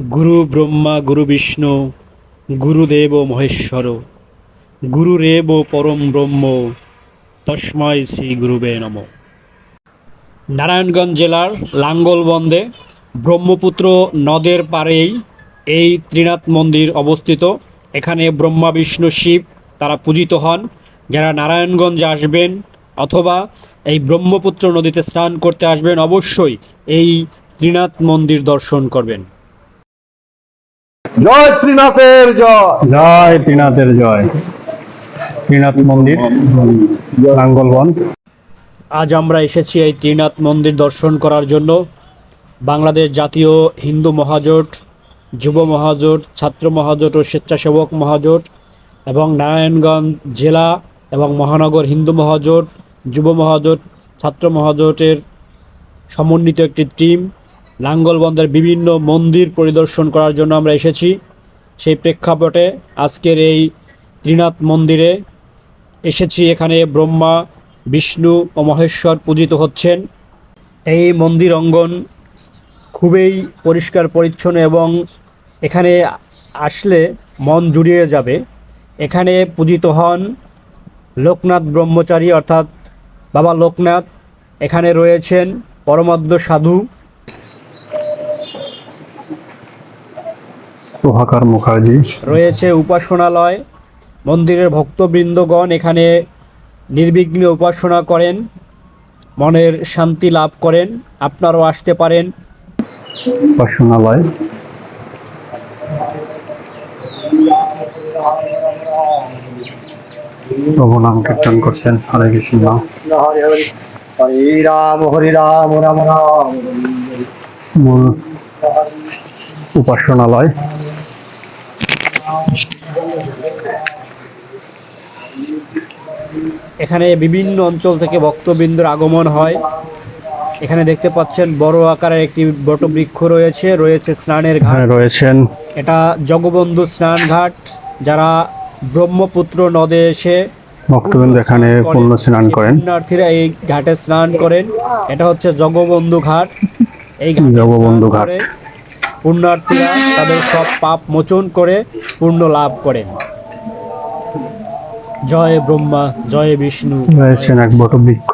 গুরু ব্রহ্মা, গুরু বিষ্ণু গুরুদেব মহেশ্বর গুরুরেব পরম ব্রহ্ম তস্ময় শ্রী গুরুবে নম। নারায়ণগঞ্জ জেলার লাঙ্গলবন্দে ব্রহ্মপুত্র নদের পাড়েই এই ত্রিনাথ মন্দির অবস্থিত। এখানে ব্রহ্মা, বিষ্ণু, শিব তারা পূজিত হন। যারা নারায়ণগঞ্জে আসবেন অথবা এই ব্রহ্মপুত্র নদীতে স্নান করতে আসবেন, অবশ্যই এই ত্রিনাথ মন্দির দর্শন করবেন। জয় শ্রীনাথের জয়। জয় ত্রিনাথের জয়। ত্রিনাথ মন্দির লাঙ্গলবন আজ আমরা এসেছি এই ত্রিনাথ মন্দির দর্শন করার জন্য। বাংলাদেশ জাতীয় হিন্দু মহাজোট যুব মহাজোট ছাত্র মহাজোট ও স্বেচ্ছাসেবক মহাজোট এবং নারায়ণগঞ্জ জেলা এবং মহানগর হিন্দু মহাজোট যুব মহাজোট ছাত্র মহাজোটের সমন্বিত একটি টিম লাঙ্গলবন্দের বিভিন্ন মন্দির পরিদর্শন করার জন্য আমরা এসেছি। সেই প্রেক্ষাপটে আজকের এই ত্রিনাথ মন্দিরে এসেছি। এখানে ব্রহ্মা, বিষ্ণু ও মহেশ্বর পূজিত হচ্ছেন। এই মন্দির অঙ্গন খুবই পরিষ্কার, পরিচ্ছন্ন এবং এখানে আসলে মন জুড়িয়ে যাবে। এখানে পূজিত হন লোকনাথ ব্রহ্মচারী, অর্থাৎ বাবা লোকনাথ। এখানে রয়েছেন পরমাদ্য সাধু প্রভাকর মুখার্জি। রয়েছে উপাসনালয় মন্দিরের ভক্তবৃন্দগণ এখানে নির্বিঘ্নে উপাসনা করেন মনের শান্তি লাভ করেন আপনারাও আসতে পারেন। উপাসনালয়। প্রভু নাম কীর্তন করছেন। হরে কৃষ্ণ। হরে হরে হরে রাম হরে রাম রাম। রাম উপাসনালয়। এখানে বিভিন্ন অঞ্চল থেকে ভক্তবৃন্দর আগমন হয়। এখানে দেখতে পাচ্ছেন বড় আকারের একটি বটবৃক্ষ রয়েছে রয়েছে স্নানের ঘাট। রয়েছেন। এটা জগবন্ধু স্নান ঘাট যারা ব্রহ্মপুত্র নদে এসে ভক্তবৃন্দ এখানে পুণ্য স্নান করেন। পুণ্যার্থীরা এই ঘাটে স্নান করেন। এটা হচ্ছে জগবন্ধু ঘাট। এই ঘাটে জগবন্ধু ঘাট। পুণ্যার্থীরা তাদের সব পাপ মোচন করে পূর্ণ লাভ করেন। জয় ব্রহ্মা জয় বিষ্ণু। রয়েছেন এক বটবৃক্ষ।